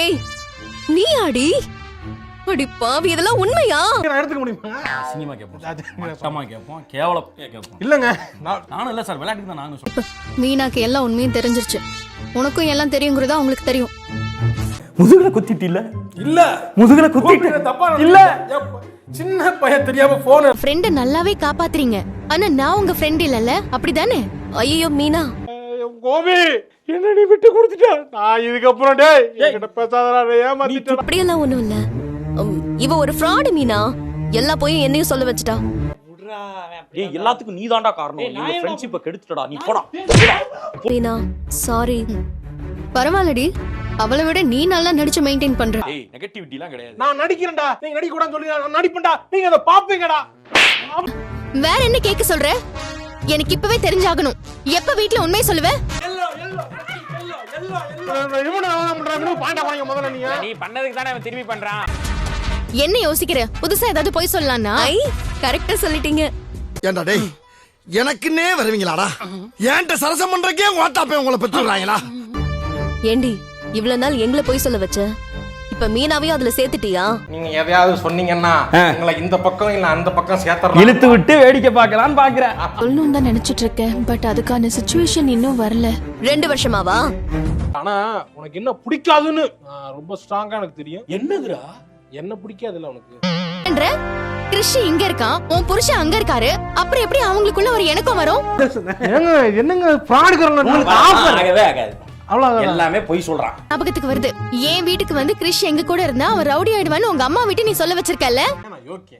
ஏய் நீ அடி அடி பாவி இதெல்லாம் உண்மையா? நான் எடுத்துக்க முடியுமா? அசிங்கமா கேட்போம். மட்டமா கேட்போம் கேவலம் கேட்போம் இல்லங்க நான் நானும் இல்ல சார் விளையாட்டுக்கு தான் நானும் சொல்றேன். மீனாக்கு எல்லா உண்மையும் தெரிஞ்சிருச்சு. உனக்கும் எல்லாம் தெரியுங்கிறதா உங்களுக்கு தெரியும். முதுகுல குத்திட்டு இல்ல? இல்ல. முதுகுல கூப்பிட்டு தப்பா இல்ல. இல்ல சின்ன பையன் தெரியாம போன் ஃப்ரெண்ட நல்லாவே காப்பாத்துறீங்க. ஆனா நான் உங்க ஃப்ரெண்ட் இல்லல அப்படிதானே? ஐயோ மீனா. கோபி என்ன நீ விட்டு கொடுத்துட்ட. நான் இதுக்கப்புறம் டேய் என்கிட்ட பேசாதடா டேய், ஏமாத்திட்டடா. அப்படியெல்லாம் ஒண்ணும் இல்ல. இவ ஒரு ஃப்ராடு மீனா? எல்லா போயும் என்னையும் சொல்ல வச்சுட்டா. ஏய் எல்லாத்துக்கும் நீ தான்டா காரணம் எங்க ஃப்ரெண்ட்ஷிப்பை கெடுத்துட்டடா. நீ போடா. மீனா சாரி பரவாயில்லடி. அவளை விட நீ நல்லா நடிச்சு மெயின்டைன் பண்ற. ஏய் நெகட்டிவிட்டிலாம் கிடையாது. நான் நடிக்கிறேன்டா. நீங்க நடிக்க கூடாதுன்னு சொல்லி நான் நடிப்பேன்டா. நீங்க அதை பாப்பீங்கடா வேற என்ன கேட்க சொல்ற? எனக்கு இப்பவே தெரிஞ்சாகணும். எப்ப வீட்ல உண்மை சொல்லுவ? நீ பண்ணதுக்கு தானே திரும்பி பண்றான். என்ன யோசிக்கிற? புதுசா ஏதாவது போய் சொல்லலாம்னா கரெக்டா சொல்லிட்டீங்க. ஏண்டா டேய் எனக்குன்னே வருவீங்களாடா? ஏன்ட்ட சரசம் பண்றக்கே ஓட்டாப்பே உங்களை பெற்றுறாங்களா ஏண்டி இவ்வளவு நாள் எங்களை போய் சொல்ல வச்ச? இப்ப மீனாவையும் அதுல சேர்த்துட்டியா? நீங்க எதையாவது சொன்னீங்கன்னா உங்களை இந்த பக்கம் இல்ல அந்த பக்கம் சேர்த்துறேன். இழுத்து விட்டு வேடிக்கை பார்க்கலான்னு பாக்குறேன். சொல்லணும் தான் நினைச்சிட்டு இருக்கேன் பட் அதுக்கான சுச்சுவேஷன் இன்னும் வரல. ரெண்டு வருஷமாவா? ஆனா உனக்கு என்ன பிடிக்காதுன்னு ரொம்ப ஸ்ட்ராங்கா எனக்கு தெரியும். என்னதுடா? என்ன பிடிக்காதுல்ல உனக்கு? என்ற கிருஷி இங்க இருக்கான் உன் புருஷன் அங்க இருக்காரு. அப்புறம் எப்படி அவங்களுக்குள்ள ஒரு எனக்கும் வரும்? என்னங்க என்னங்க ஃப்ராடுக்கிறேன் ஆகவே ஆகாது. எல்லாமே பொய் சொல்றான். ஞாபகத்துக்கு வருது. என் வீட்டுக்கு வந்து கிறிஷ் எங்க கூட இருந்தா அவன் ரவுடி ஆயிடுவான்னு உங்க அம்மா விட்டு நீ சொல்ல வச்சிருக்கல ஓகே